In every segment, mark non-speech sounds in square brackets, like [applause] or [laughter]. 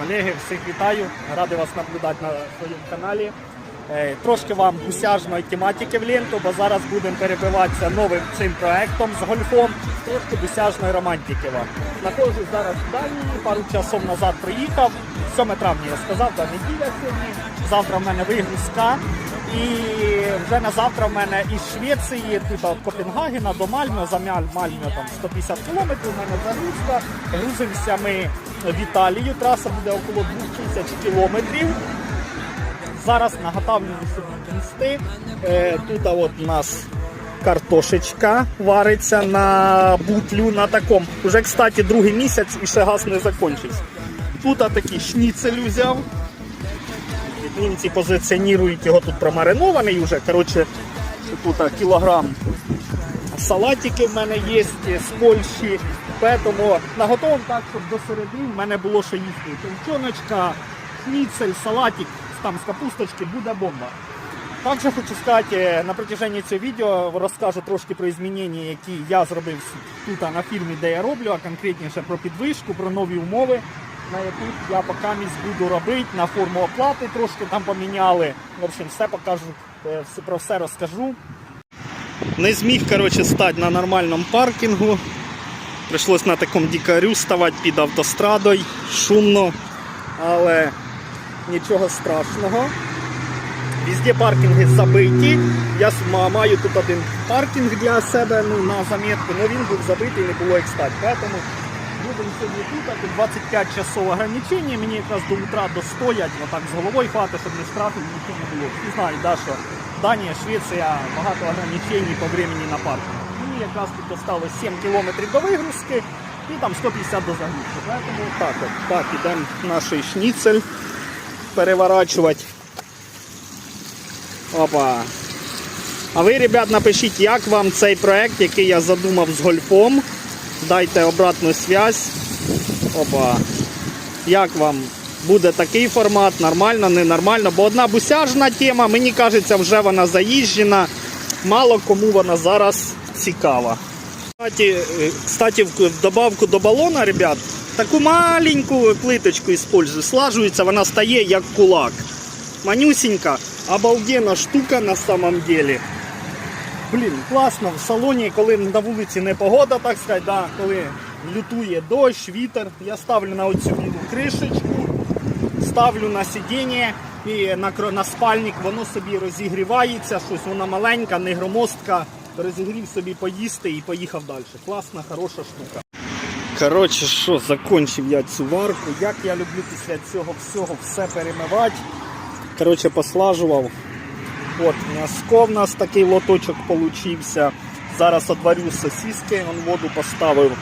Колеги, всіх вітаю, радий вас наблюдати на своєму каналі. Е, Трошки вам гусяжної тематики в ленту, бо зараз будемо перебиватися новим цим проектом з гольфом. Трошки гусяжної романтики вам. Нахожусь зараз в Данії, пару часов назад приїхав. 7 травня я сказав, до неділя сьогодні. Завтра в мене вигрузка. І вже на завтра в мене із Швеції, від Копенгагена до Мальмё, за Мальмё там 150 кілометрів, у мене загрузка. Грузимося ми в Італію, траса буде около 2000 кілометрів. Зараз наготовлюємо собі. Е, тут от у нас картошечка вариться на бутлю на такому. Уже, кстати, другий місяць і ще газ не закінчився. Тут такий шніцель взяв. Німці позиціонують його тут промаринований вже. Коротше, тут кілограм салатики в мене є з Польщі. Тому наготовим так, щоб до середини в мене було що їсти. Товчоночка, шніцель, салатик там з капусточки буде бомба. Також хочу сказати, на протяжении цього відео розкажу трошки про змінення, які я зробив тут на фірмі, де я роблю, а конкретніше про підвишку, про нові умови, на яких я поки буду робити, на форму оплати трошки там поміняли. В общем, все покажу, е, про все розкажу. Не зміг коротше, стати на нормальному паркінгу. Прийшлось на такому дікарю ставати під автострадою, шумно, але нічого страшного. Везде паркінги забиті. Я маю тут один паркінг для себе ну, на замітку, але він був забитий, не було як стати. Будемо сьогодні тут, а 25 часов ограничення, мені якраз до утра достоять, отак з головою хватить, щоб не штрафів нічого не було. Всі знають, да, що Данія, Швеція, багато ограничень по времени на паркінг. Мені якраз тут осталось 7 кілометрів до вигрузки і там 150 до загрузки. Тому так, от, так, ідемо наш шніцель переворачувати. Опа. А ви, ребят, напишіть, як вам цей проект, який я задумав з гольфом. Дайте обратну связь. Опа. Як вам буде такий формат? Нормально, ненормально? Бо одна бусяжна тема, мені кажеться, вже вона заїжджена. Мало кому вона зараз цікава. Кстати, е, кстати, в в добавку до балона, ребят, таку маленьку плиточку использую. Слажується, вона стає як кулак. Манюсенька, обалденна штука на самом деле. Блін, класно в салоні, коли на вулиці не погода, так сказати, да, коли лютує дощ, вітер, я ставлю на оцю кришечку, ставлю на сидіння і на, на спальник, воно собі розігрівається, щось вона маленька, не громоздка. Розігрів собі поїсти і поїхав далі. Класна, хороша штука. Коротше, що, закончив я цю варку. Як я люблю після цього всього все перемивати. Коротше, послажував. От, м'яско в нас такий лоточок получився. Зараз отварю сосиски, вон воду поставив.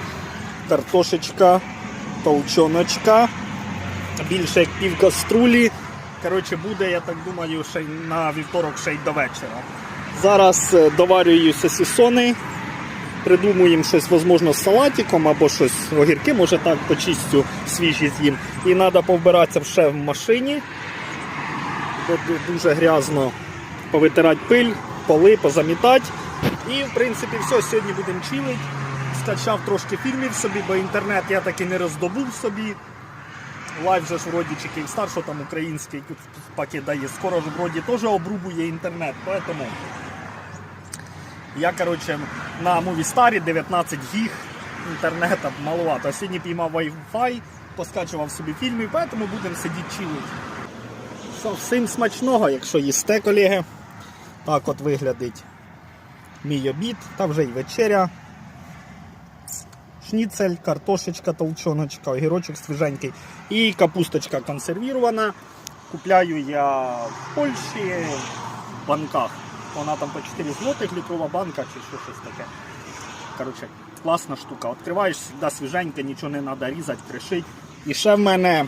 Картошечка, толчоночка. Більше як пів каструлі. Коротше, буде, я так думаю, ще на вівторок ще й до вечора. Зараз е, доварюю сосисони. Придумуємо щось, можливо, з салатиком або щось огірки, може так почистю свіжі з'їм. І треба повбиратися ще в машині. Бо дуже грязно повитирати пиль, поли, позамітати. І в принципі все, сьогодні будемо чилити. Скачав трошки фільмів собі, бо інтернет я таки не роздобув собі. Лайв же ж вроді чи Київстар, що там український пакет дає. Скоро ж вроді теж обрубує інтернет. Поэтому я, короче, на Movistar 19 гіг інтернету маловато. Сьогодні піймав Wi-Fi, поскачував собі фільмів, поэтому будемо сидіти чилити. Що, всім смачного, якщо їсте, колеги. Так от виглядить мій обід, та вже й вечеря. Шніцель, картошечка, толчоночка, огірочок свіженький і капусточка консервірована. Купляю я в Польщі в банках. Вона там по 4 злотих літрова банка чи що щось таке. Коротше, класна штука. Відкриваєш завжди свіженьке, нічого не треба різати, кришить. І ще в мене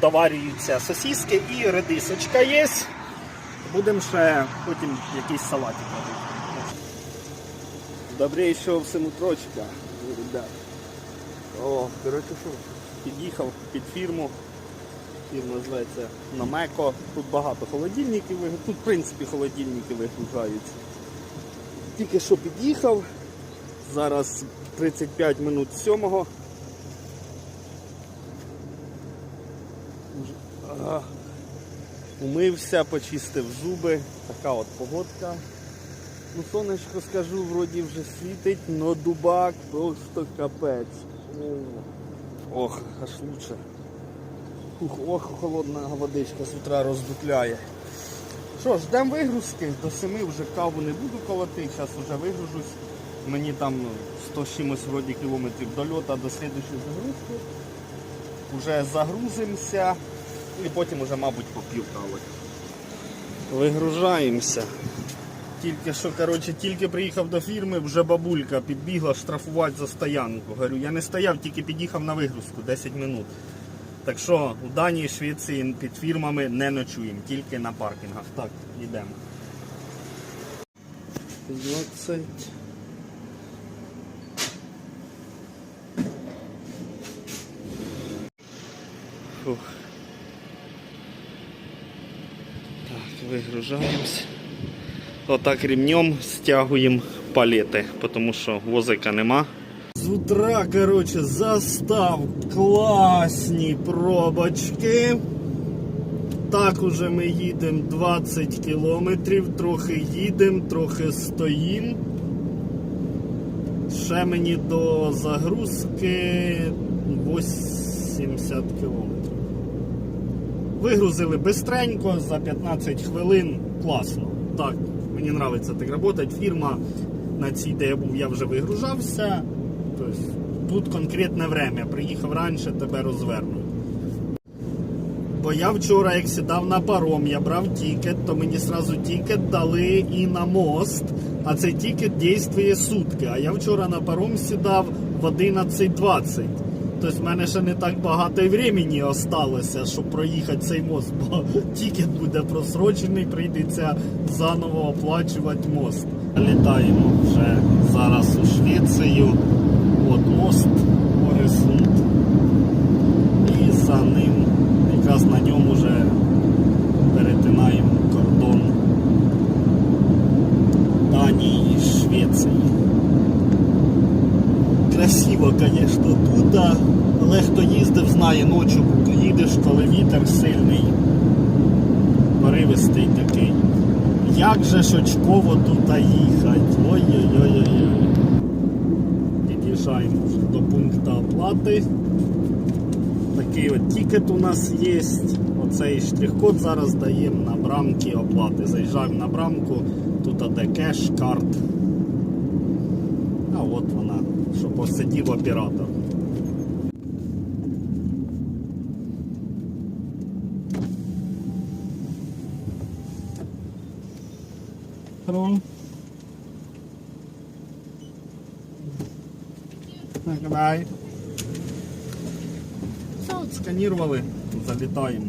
доварюються сосиски і редисочка є. Будемо ще потім якийсь салатик робити. Добрейшого всім утрочка, ребят. О, коротше, що? Під'їхав під фірму. Фірма називається Намеко. Тут багато холодильників, тут в принципі холодильники вигружаються. Тільки що під'їхав. Зараз 35 минут сьомого. Умився, почистив зуби. Така от погодка. Ну, сонечко скажу, вроді вже світить, но дубак просто капець. Ох, аж лучше. Ух, ох, холодна водичка з утра роздупляє. Що, ж, ждемо вигрузки, до 7 вже каву не буду колоти, зараз вже вигружусь. Мені там 100 чимось вроді кілометрів до льота до слідчої загрузки. Уже загрузимося і потім уже, мабуть, попів кави. Вигружаємося. Тільки що, коротше, тільки приїхав до фірми, вже бабулька підбігла штрафувати за стоянку. Говорю, я не стояв, тільки під'їхав на вигрузку 10 минут. Так що у Данії, Швеції під фірмами не ночуємо, тільки на паркінгах. Так, йдемо. 20. Фух. Вигружаємось. Отак ремнем стягуємо палети, тому що возика нема. З утра, коротше, застав класні пробочки. Так уже ми їдемо 20 кілометрів, трохи їдемо, трохи стоїмо. Ще мені до загрузки 80 кілометрів. Вигрузили бистренько за 15 хвилин. Класно. Так, мені подобається так працювати. Фірма на цій, де я був, я вже вигружався. Тобто, тут конкретне время. Приїхав раніше, тебе розвернуть. Бо я вчора, як сідав на паром, я брав тікет, то мені сразу тікет дали і на мост, а цей тікет дійствує сутки. А я вчора на паром сідав в 11.20. Тобто в мене ще не так багато і времени осталося, щоб проїхати цей мост, бо [laughs] тікет буде просрочений, прийдеться заново оплачувати мост. Літаємо вже зараз у Швецію. От мост Оресунд. І за ним якраз на ньому вже перетинаємо кордон Данії і Швеції. Красиво, звісно, тут, але хто їздив, знає, ночі їдеш, коли вітер сильний, поривистий такий. Як же ж очково тут їхати? Ой-ой-ой-ой. Під'їжджаємо до пункту оплати. Такий от тікет у нас є. Оцей штрих-код зараз даємо на брамки оплати. Заїжджаємо на брамку, тут іде кеш, карт. А от вона, що посидів оператор. Давай. Все, отсканировали, залітаємо.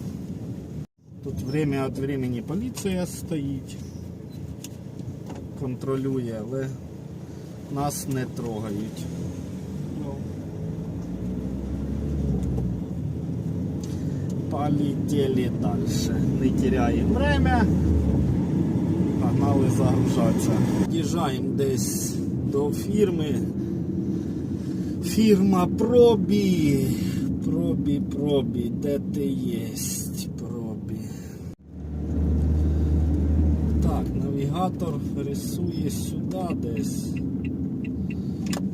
Тут время від времени поліція стоїть, контролює, але нас не трогають. Полетели дальше. Не теряємо время. Погнали загружатися. Їжджаємо десь до фірми. Фірма Пробі. Пробі, пробі, де ти єсть? Пробі. Так, навігатор рисує сюди десь.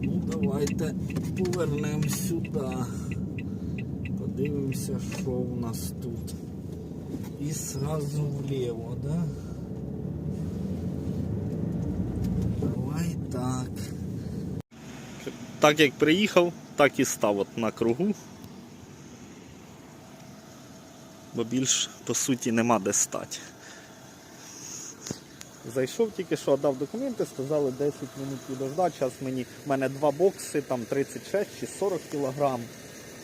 Ну, давайте повернемо сюди. Подивимося, що у нас тут. І зразу вліво, да? Давай так. Так як приїхав, так і став от на кругу. Бо більш по суті нема де стати. Зайшов тільки що, дав документи, сказали 10 минут підождати. Зараз мені в мене два бокси, там 36 чи 40 кілограм.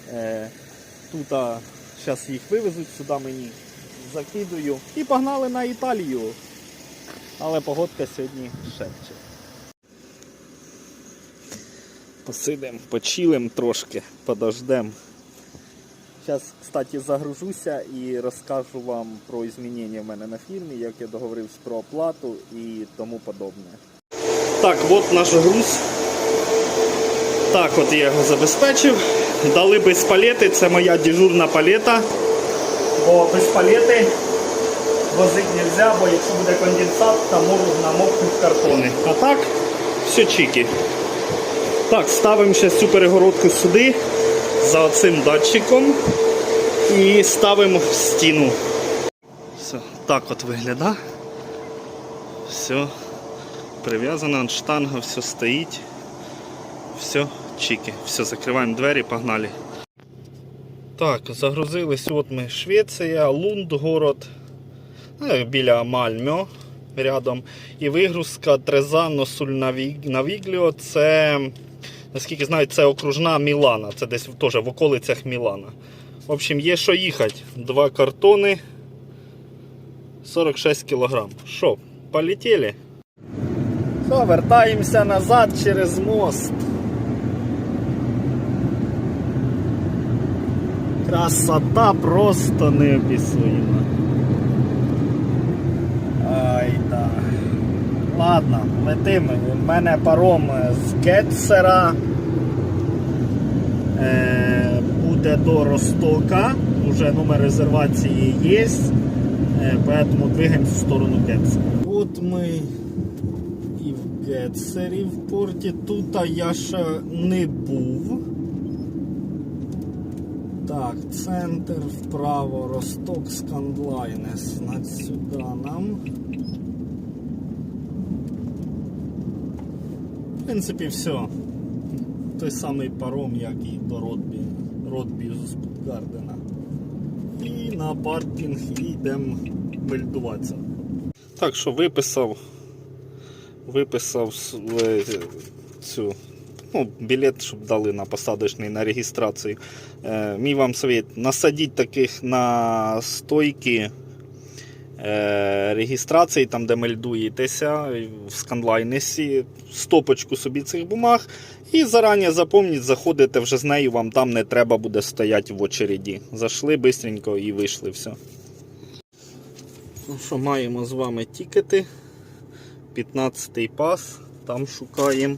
Е, тут зараз їх вивезуть, сюди мені закидую. І погнали на Італію. Але погодка сьогодні шепче. Посидимо, почилим трошки, подождемо. Зараз, кстати, загружуся і розкажу вам про змінення в мене на фірмі, як я договорився про оплату і тому подобне. Так, от наш груз. Так, от я його забезпечив. Дали без палети, це моя дежурна палета. Бо без палети возити не можна, бо якщо буде конденсат, то можуть намокнути картони. А так, все чики. Так, ставимо ще цю перегородку сюди за цим датчиком і ставимо в стіну. Все, так от виглядає. Все прив'язано, штанга, все стоїть. Все, чики. Все, закриваємо двері, погнали. Так, загрузились. От ми Швеція, Лунд город. Ну, біля Мальмьо рядом. І вигрузка Трезано Сульнавігліо. Це, наскільки знаю, це окружна Мілана. Це десь теж в околицях Мілана. В общем, є що їхати. Два картони. 46 кілограм. Що, полетіли? Що, вертаємося назад через мост. Красота просто неописуема. Ай да. Ладно, летимо. У мене паром з Гетцера. Е, буде до Ростока. Уже номер резервації є. Е, поэтому двигаемся в сторону Гетцера. От ми і в Гетцері в порті. Тут я ще не був. Так, центр вправо, Росток, Скандлайнес. Сюди нам. Принципі, все. Той самий паром, як і до Ротбі. Ротбі з Спутгардена. І на паркінг йдемо мельдуватися. Так що виписав. Виписав е, цю ну, білет, щоб дали на посадочний на реєстрацію. Е, мій вам совет, насадіть таких на стойки реєстрації, там де мельдуєтеся в сканлайнесі, стопочку собі цих бумаг. І зарані запомніть, заходите вже з нею, вам там не треба буде стояти в очереді. Зайшли бистренько і вийшли. все. Ну що, маємо з вами тікети. 15-й пас, там шукаємо.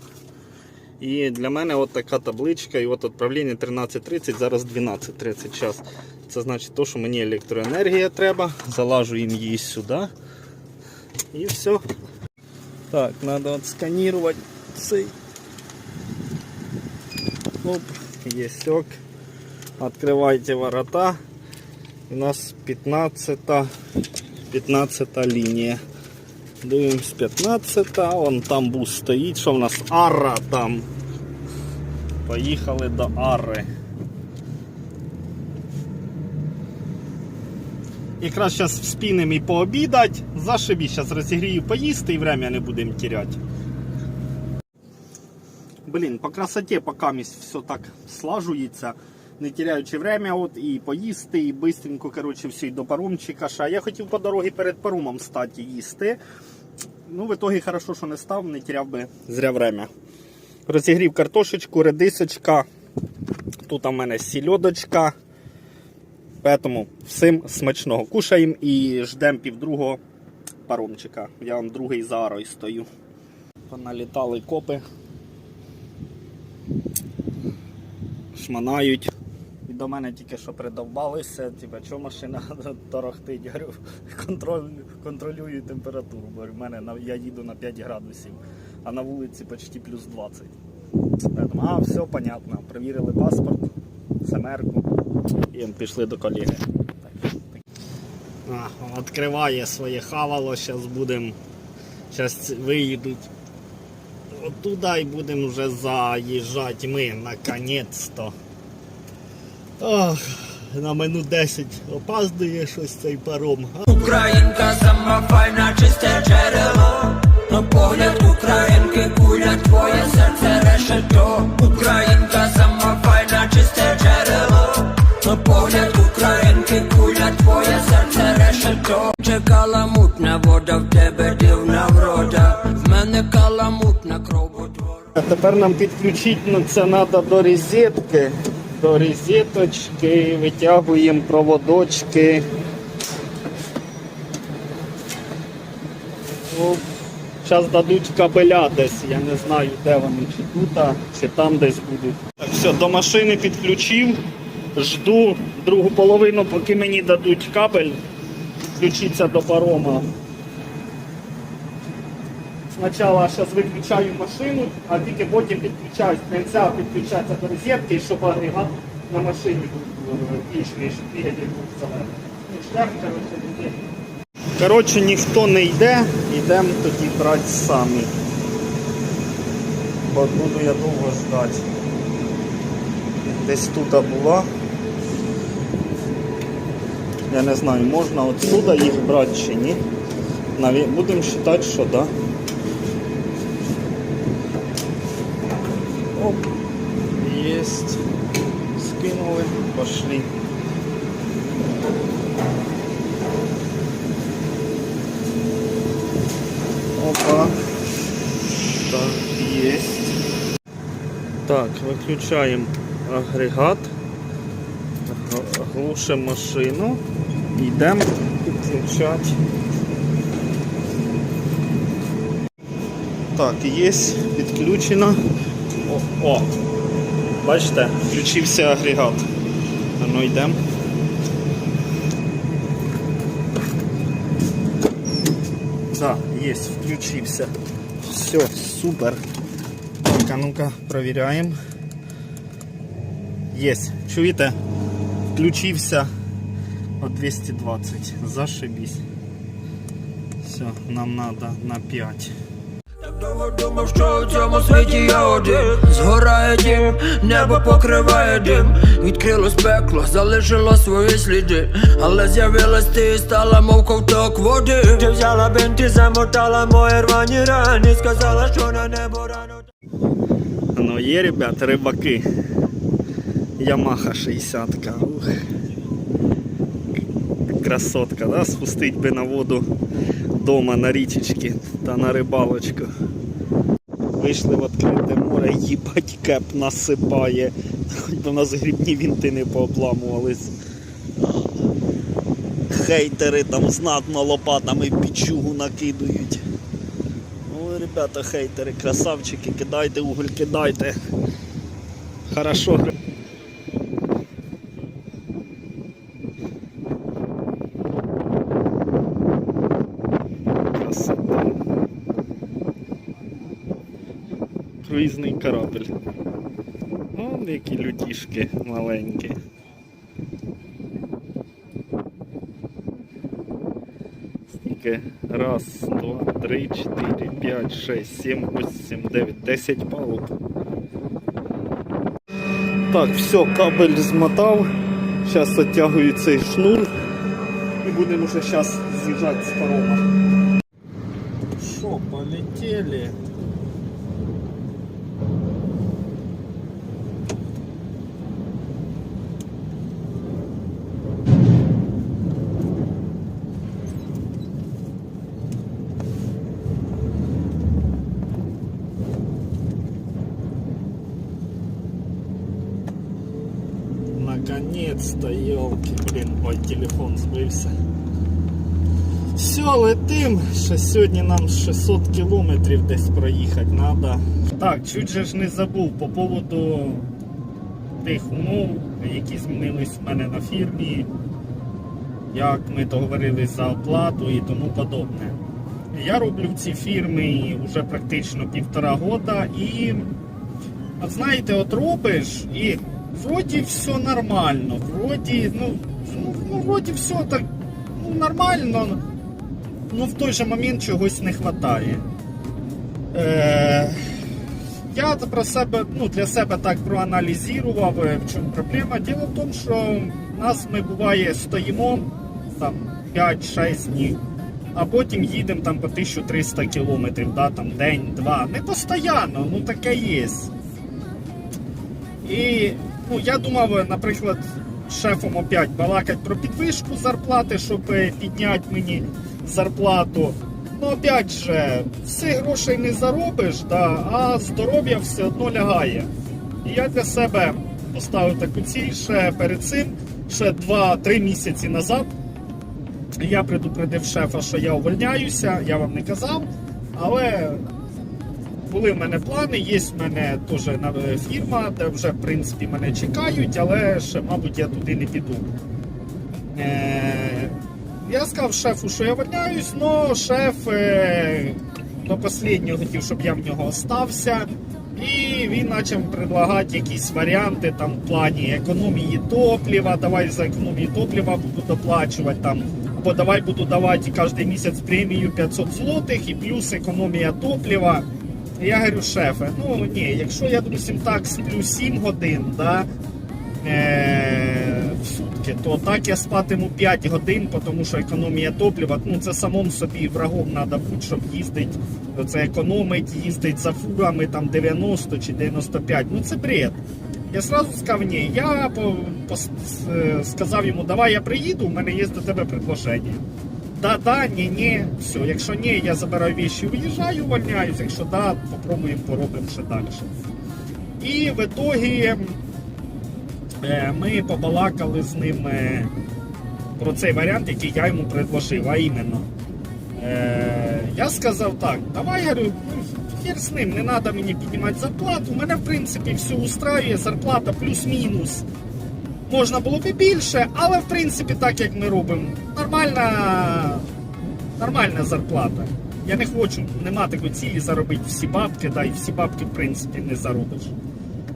І для мене от така табличка, і от відправлення 13.30, зараз 12.30 час. Це значить, то, що мені електроенергія треба. Залажуємо її сюди. І все. Так, треба от сканувати цей. Оп, є сьок. Відкривайте ворота. У нас 15 15 лінія. Дивимось 15, вон там бус стоїть, що в нас Арра там. Поїхали до Арри. Якраз зараз вспінемо і пообідати. Зашибі, зараз розігрію поїсти і время не будемо теряти. Блін, по красоті поки все так слажується, не теряючи время, от і поїсти, і бистренько, коротше, все, і до паромчика. ще. Я хотів по дорозі перед паромом стати їсти. Ну, в итоге хорошо, що не став, не теряв би зря время. Розігрів картошечку, редисочка. Тут у мене сільодочка. Поэтому всім смачного кушаємо і ждемо півдругого паромчика. Я вам другий за стою. Поналітали копи. Шманають. І до мене тільки що придовбалися, типа, що машина [laughs] торохтить, Я говорю, контроль, контролюю температуру, бо в мене я їду на 5 градусів, а на вулиці почти плюс 20. Поэтому, а, все понятно. Перевірили паспорт, семерку і пішли до колеги. А, відкриває своє хавало, зараз будемо. Зараз виїдуть оттуда і будемо вже заїжджати ми наконець-то. Ох, на минут 10 опаздує щось цей паром. Українка сама файна, чисте джерело. На погляд українки куля, твоє серце решето. Українка сама файна, чисте джерело. На погляд українки куля, твоє серце решето. Чекала мутна вода, в тебе дивна врода. В мене каламутна кров. А тепер нам підключити ну, це треба до розетки. До розеточки, витягуємо проводочки. Зараз дадуть кабеля десь, я не знаю де вони, чи тут, чи там десь будуть. Так, все, до машини підключив. Жду другу половину, поки мені дадуть кабель включитися до парома. Спочатку зараз виключаю машину, а тільки потім підключаюсь кінця, підключається до розетки, щоб агрегат на машині був е, щоб. Ну, шлях, коротше. Коротше, ніхто не йде, йдемо тоді брати самі. Бо буду я довго ждати. Десь тут була. Я не знаю, можна отсюда їх брати чи ні. Наві... Будемо вважати, що да. Оп. Есть. Скинули. Пошли. Опа. Так, есть. Так, выключаем агрегат. Г- Глушим машину. Йдемо підключати. Так, є, підключено. О, о. Бачите, включився агрегат. А ну йдемо. Да, є, включився. Все, супер. Так, а ну-ка, провіряємо. Є, чуєте? Включився от 220. Зашибісь. Все, нам надо на 5. Так довго думав, що у цьому світі я один Згорає дім, небо покриває дим Відкрилось пекло, залишило свої сліди Але з'явилась ти стала мов ковток води Ти взяла бинт і замотала мої рвані рани Сказала, що на небо рано Ну є, ребят, рибаки. Ямаха 60. Ух. Красотка, да? Спустить би на воду дома на річечки та на рибалочку. Вийшли в відкрите море, їбать кеп насипає. Хоч би в нас грібні вінти не пообламувались. Хейтери там знатно лопатами пічугу накидують. Ну, ребята, хейтери, красавчики, кидайте уголь, кидайте. Хорошо. Круїзний корабль. О, які людішки маленькі. Скільки? Раз, два, три, чотири, п'ять, шесть, сім, вісім, дев'ять, десять палуб. Так, все, кабель змотав. Зараз оттягую цей шнур. І будемо вже зараз з'їжджати з парома. Що, полетели? Елки, блин, ой, телефон збився. Все, летим. Ще сьогодні нам 600 кілометрів десь проїхати треба. Так, чуть же ж не забув по поводу тих умов, які змінились в мене на фірмі, як ми договорились за оплату і тому подобне. Я роблю в цій фірмі вже практично півтора года і От знаєте, от робиш і вроді все нормально, вроді, ну, ну, ну вроді все так ну, нормально, ну в той же момент чогось не вистачає. Е, я про себе, ну, для себе так проаналізував, е, в чому проблема. Діло в тому, що нас ми буває стоїмо там 5-6 днів. А потім їдемо там по 1300 кілометрів, да, там день-два. Не постійно, ну таке є. І ну, я думав, наприклад, шефом опять балакать про підвищку зарплати, щоб підняти мені зарплату. Ну, опять же, всі грошей не заробиш, да, а здоров'я все одно лягає. І я для себе поставив таку ціль ще перед цим, ще 2-3 місяці назад. Я предупредив шефа, що я увольняюся, я вам не казав, але були в мене плани, є в мене теж е, фірма, де вже в принципі мене чекають, але ще, мабуть, я туди не піду. Е, я сказав шефу, що я вольняюсь, але шеф е, до останнього хотів, щоб я в нього остався. І він почав предлагати якісь варіанти там в плані економії топлива. Давай за економію топлива буду доплачувати там. Або давай буду давати кожен місяць премію 500 злотих і плюс економія топлива. Я говорю, шефе, ну ні, якщо я, допустим, так сплю 7 годин, да, е, в сутки, то так я спатиму 5 годин, тому що економія топлива, ну це самому собі врагом треба бути, щоб їздити, це економить, їздить за фурами там 90 чи 95. Ну це бред. Я сразу сказав, ні, я по, по, е, сказав йому, давай я приїду, у мене є до тебе предложення. Да, да, ні, ні, все. Якщо ні, я забираю вещи, уїжджаю, увольняюсь. Якщо да, попробуємо, поробимо ще далі. І в итогі е, ми побалакали з ним е, про цей варіант, який я йому предложив, а іменно. Е, я сказав так, давай, говорю, ну, хер з ним, не треба мені піднімати зарплату. Мене, в принципі, все устраює, зарплата плюс-мінус. Можна було б і більше, але в принципі, так як ми робимо, нормальна, нормальна зарплата. Я не хочу, нема такої цілі заробити всі бабки, да, і всі бабки, в принципі, не заробиш.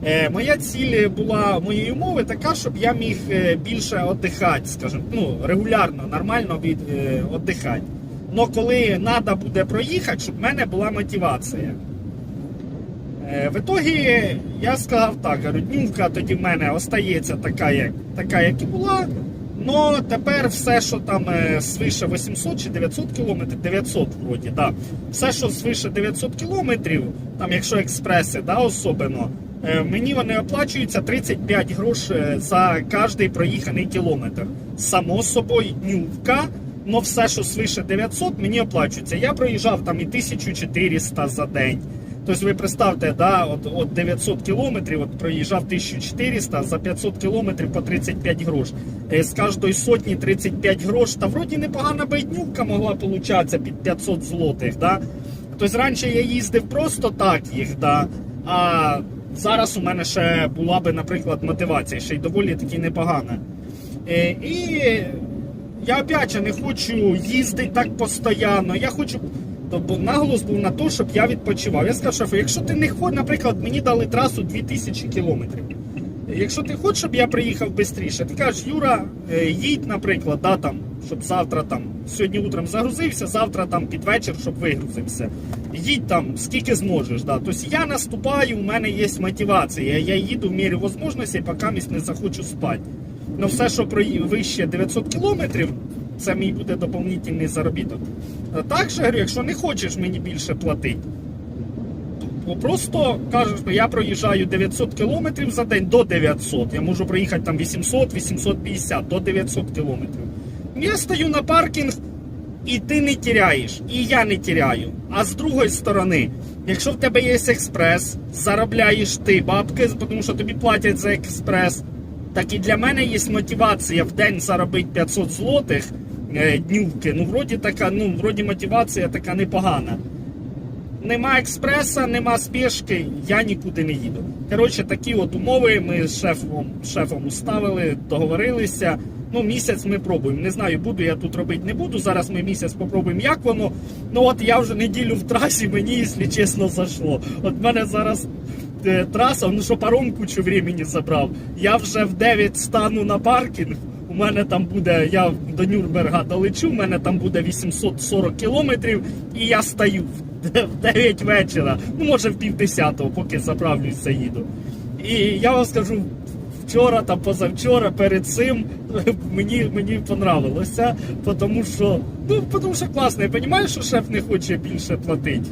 Е, моя ціль була моєї умови така, щоб я міг е, більше віддихати, скажімо, ну, регулярно, нормально від, е, віддихати. Но коли треба буде проїхати, щоб в мене була мотивація. Е, В ітогі я сказав так, говорю, тоді в мене остається така, як, така, як і була. Но тепер все, що там е, свише 800 чи 900 кілометрів, 900 вроді, да. Все, що свише 900 кілометрів, там якщо експреси, да, особливо, е, мені вони оплачуються 35 грош е, за кожний проїханий кілометр. Само собою, днювка, но все, що свише 900, мені оплачується. Я проїжджав там і 1400 за день. Тобто ви представте, да, от, от 900 кілометрів от проїжджав 1400, за 500 кілометрів по 35 грош. Е, З кожної сотні 35 грош, та вроді непогана байднюка могла получатися під 500 злотих. Да? Тобто раніше я їздив просто так їх, да, а зараз у мене ще була би, наприклад, мотивація, ще й доволі таки непогана. Е, І я опять же не хочу їздити так постійно. Я хочу. Тобто наголос був на те, щоб я відпочивав. Я сказав, шефу, якщо ти не хочеш, наприклад, мені дали трасу 2000 кілометрів. Якщо ти хочеш, щоб я приїхав швидше, ти кажеш, Юра, е, їдь, наприклад, да, там, щоб завтра там, сьогодні утром загрузився, завтра там під вечір, щоб вигрузився. Їдь там скільки зможеш. Да. Тобто я наступаю, у мене є мотивація. Я їду в мірі можливості, поки місць не захочу спати. Ну все, що про вище 900 кілометрів, це мій буде доповнительний заробіток. А Так же, говорю, якщо не хочеш мені більше платити, то просто кажеш, що я проїжджаю 900 кілометрів за день до 900. Я можу проїхати там 800, 850 до 900 кілометрів. Я стою на паркінг, і ти не тіряєш, і я не тіряю. А з другої сторони, якщо в тебе є експрес, заробляєш ти бабки, тому що тобі платять за експрес. Так і для мене є мотивація в день заробити 500 злотих е, днювки. Ну, вроді така, ну, вроді мотивація така непогана. Нема експреса, нема спешки, я нікуди не їду. Коротше, такі от умови ми з шефом, шефом уставили, договорилися. Ну, місяць ми пробуємо. Не знаю, буду я тут робити, не буду. Зараз ми місяць попробуємо, як воно. Ну от я вже неділю в трасі, мені, якщо чесно, зайшло. От в мене зараз е, траса, ну що паром кучу времени забрав. Я вже в 9 стану на паркінг. У мене там буде, я до Нюрнберга долечу, у мене там буде 840 кілометрів, і я стаю в д- 9 вечора, ну може в півдесятого, поки заправлюсь, заїду. І я вам скажу, вчора та позавчора перед цим [laughs] мені, мені понравилося, тому що, ну, тому що класно, я розумію, що шеф не хоче більше платити.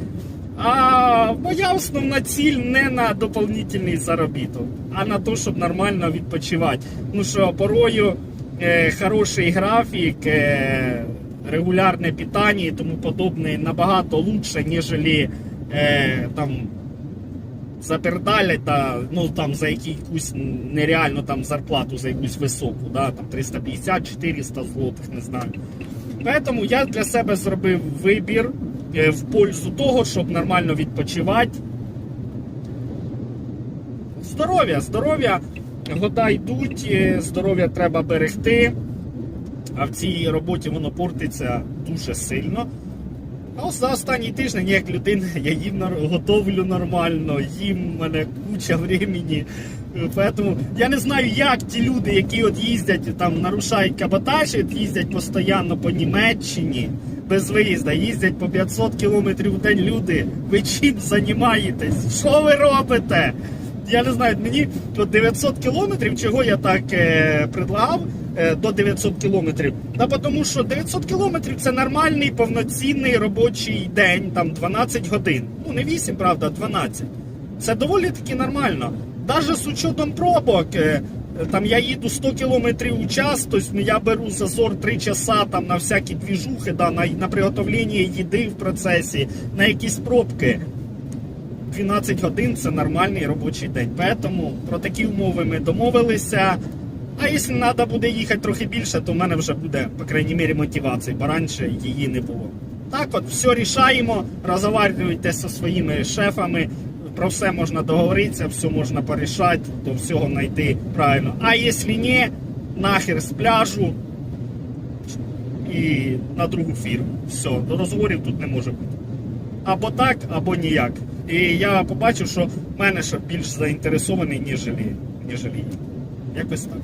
А моя основна ціль не на дополнительний заробіток, а на те, щоб нормально відпочивати. Ну що порою хороший графік, е, регулярне питання і тому подобне. Набагато лучше, ніж е, там запердалять та ну там за якусь нереальну там зарплату, за якусь високу, да, там 350-400 злотих, не знаю. Поэтому я для себе зробив вибір е, в пользу того, щоб нормально відпочивати. Здоров'я, здоров'я, года йдуть, е, здоров'я треба берегти. А в цій роботі воно портиться дуже сильно. А за останній тиждень, як людина, я їм готовлю нормально, їм в мене куча времени. Поэтому я не знаю, як ті люди, які от їздять там, нарушають каботаж, їздять постійно по Німеччині без виїзду, їздять по 500 кілометрів в день люди. Ви чим займаєтесь? Що ви робите? Я не знаю, мені от 900 кілометрів, чого я так е, предлагав е, до 900 кілометрів. Та тому що 900 кілометрів це нормальний повноцінний робочий день, там 12 годин. Ну не 8, правда, 12. Це доволі таки нормально. Навіть з учетом пробок, е, там я їду 100 кілометрів у час, тобто я беру зазор 3 часа там на всякі двіжухи, да, на, на приготовлення їди в процесі, на якісь пробки. 12 годин це нормальний робочий день. Тому про такі умови ми домовилися. А якщо треба буде їхати трохи більше, то в мене вже буде, по крайній мірі, мотивація, бо раніше її не було. Так от, все рішаємо, розговарюйте зі своїми шефами, про все можна договоритися, все можна порішати, до всього знайти правильно. А якщо ні, нахер з пляжу і на другу фірму. Все, до розговорів тут не може бути або так, або ніяк. І я побачив, що мене ще більш заінтересований, ніж ніж Якось так.